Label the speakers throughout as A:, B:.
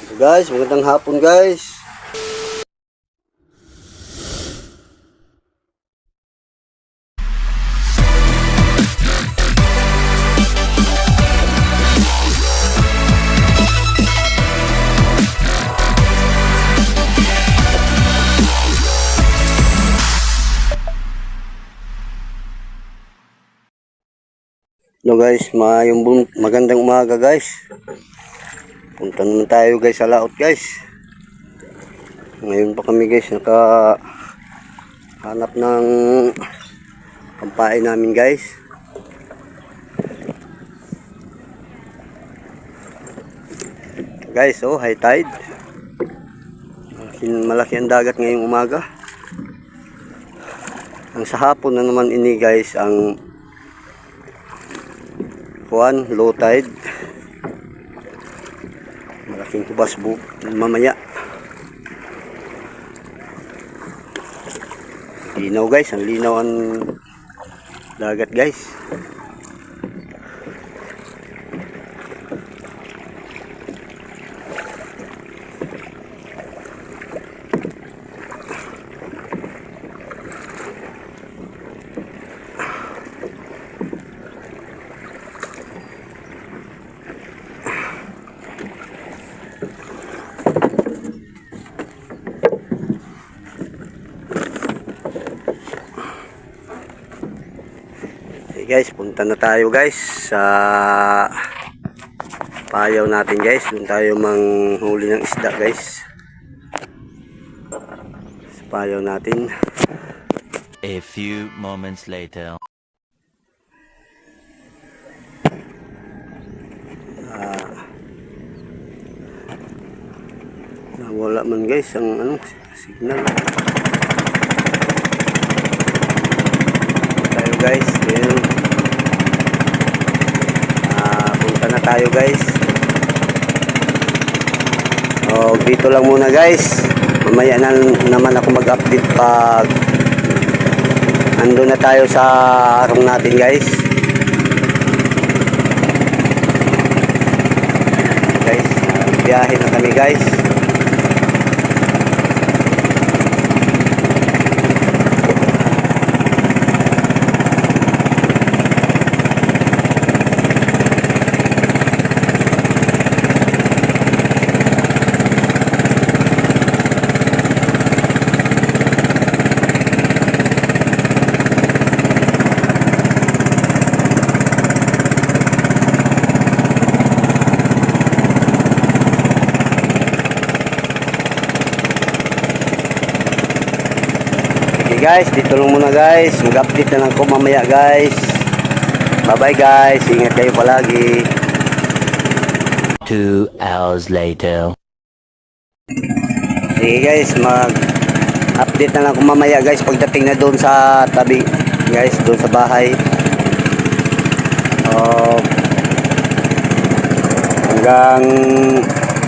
A: Guys, magandang hapon guys. Hello guys, maayong magandang umaga guys. Punta naman tayo guys sa laot guys. Ngayon pa kami guys naka hanap ng pampain namin guys. Guys, oh, high tide. Malaki, malaki ang dagat ngayong umaga. Ang sa hapon na naman ini guys ang kuan low tide malaking hubas bu mamaya. Linaw guys. Ang linaw ang dagat guys guys, punta na tayo guys sa payaw natin guys. Doon tayo manghuli ng isda guys. Sa payaw natin.
B: A few moments later.
A: Nawala man guys ang ano, signal. Tayo guys, ngayon. Ah, punta na tayo guys. Oh, dito lang muna guys. Mamaya na naman ako mag-update pag ando na tayo sa harong natin guys. Guys, ah, biyahe na kami guys. Guys, dito lang muna guys. Mag-update na lang ko mamaya guys. Bye bye guys. Ingat kayo palagi.
B: Two hours later.
A: Sige guys, mag-update na lang ko mamaya guys pagdating na doon sa tabi. Guys, doon sa bahay. Oh, hanggang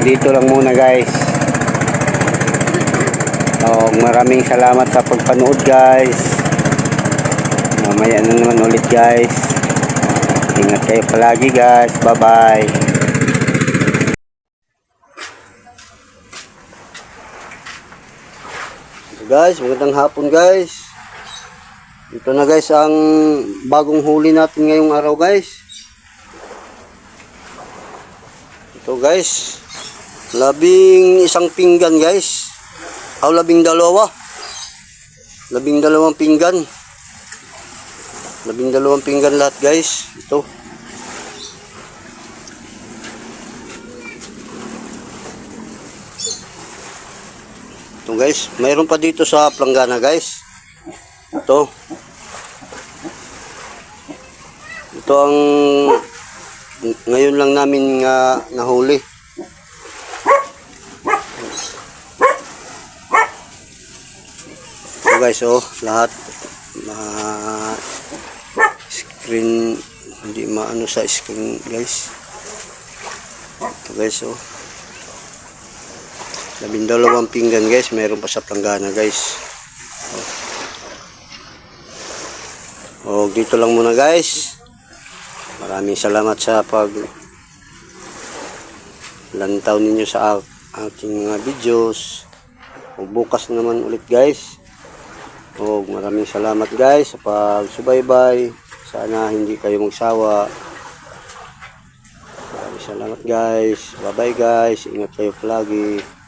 A: dito lang muna guys. Maraming salamat sa pagpanood guys. Mamaya na naman ulit guys. Ingat kayo palagi guys. Bye-bye. Guys, magandang hapon guys. Ito na guys ang bagong huli natin ngayong araw guys. Ito guys. Labing isang pinggan guys. Aw labing dalawa. Labing dalawang pinggan. Labing dalawang pinggan lahat guys. Ito. Ito guys, mayroon pa dito sa planggana guys. Ito. Ito ang ngayon lang namin nga nahuli. Guys, oh, lahat na screen hindi maano sa screen guys. Ito guys, oh. Labing dalawang pinggan guys, mayroon pa sa planggana guys. O, dito lang muna guys. Maraming salamat sa pag lantaw ninyo sa aking mga videos. O bukas naman ulit guys. O maraming salamat guys sa pagsubaybay. Sana hindi kayo magsawa. Maraming salamat guys. Bye bye guys. Ingat kayo palagi.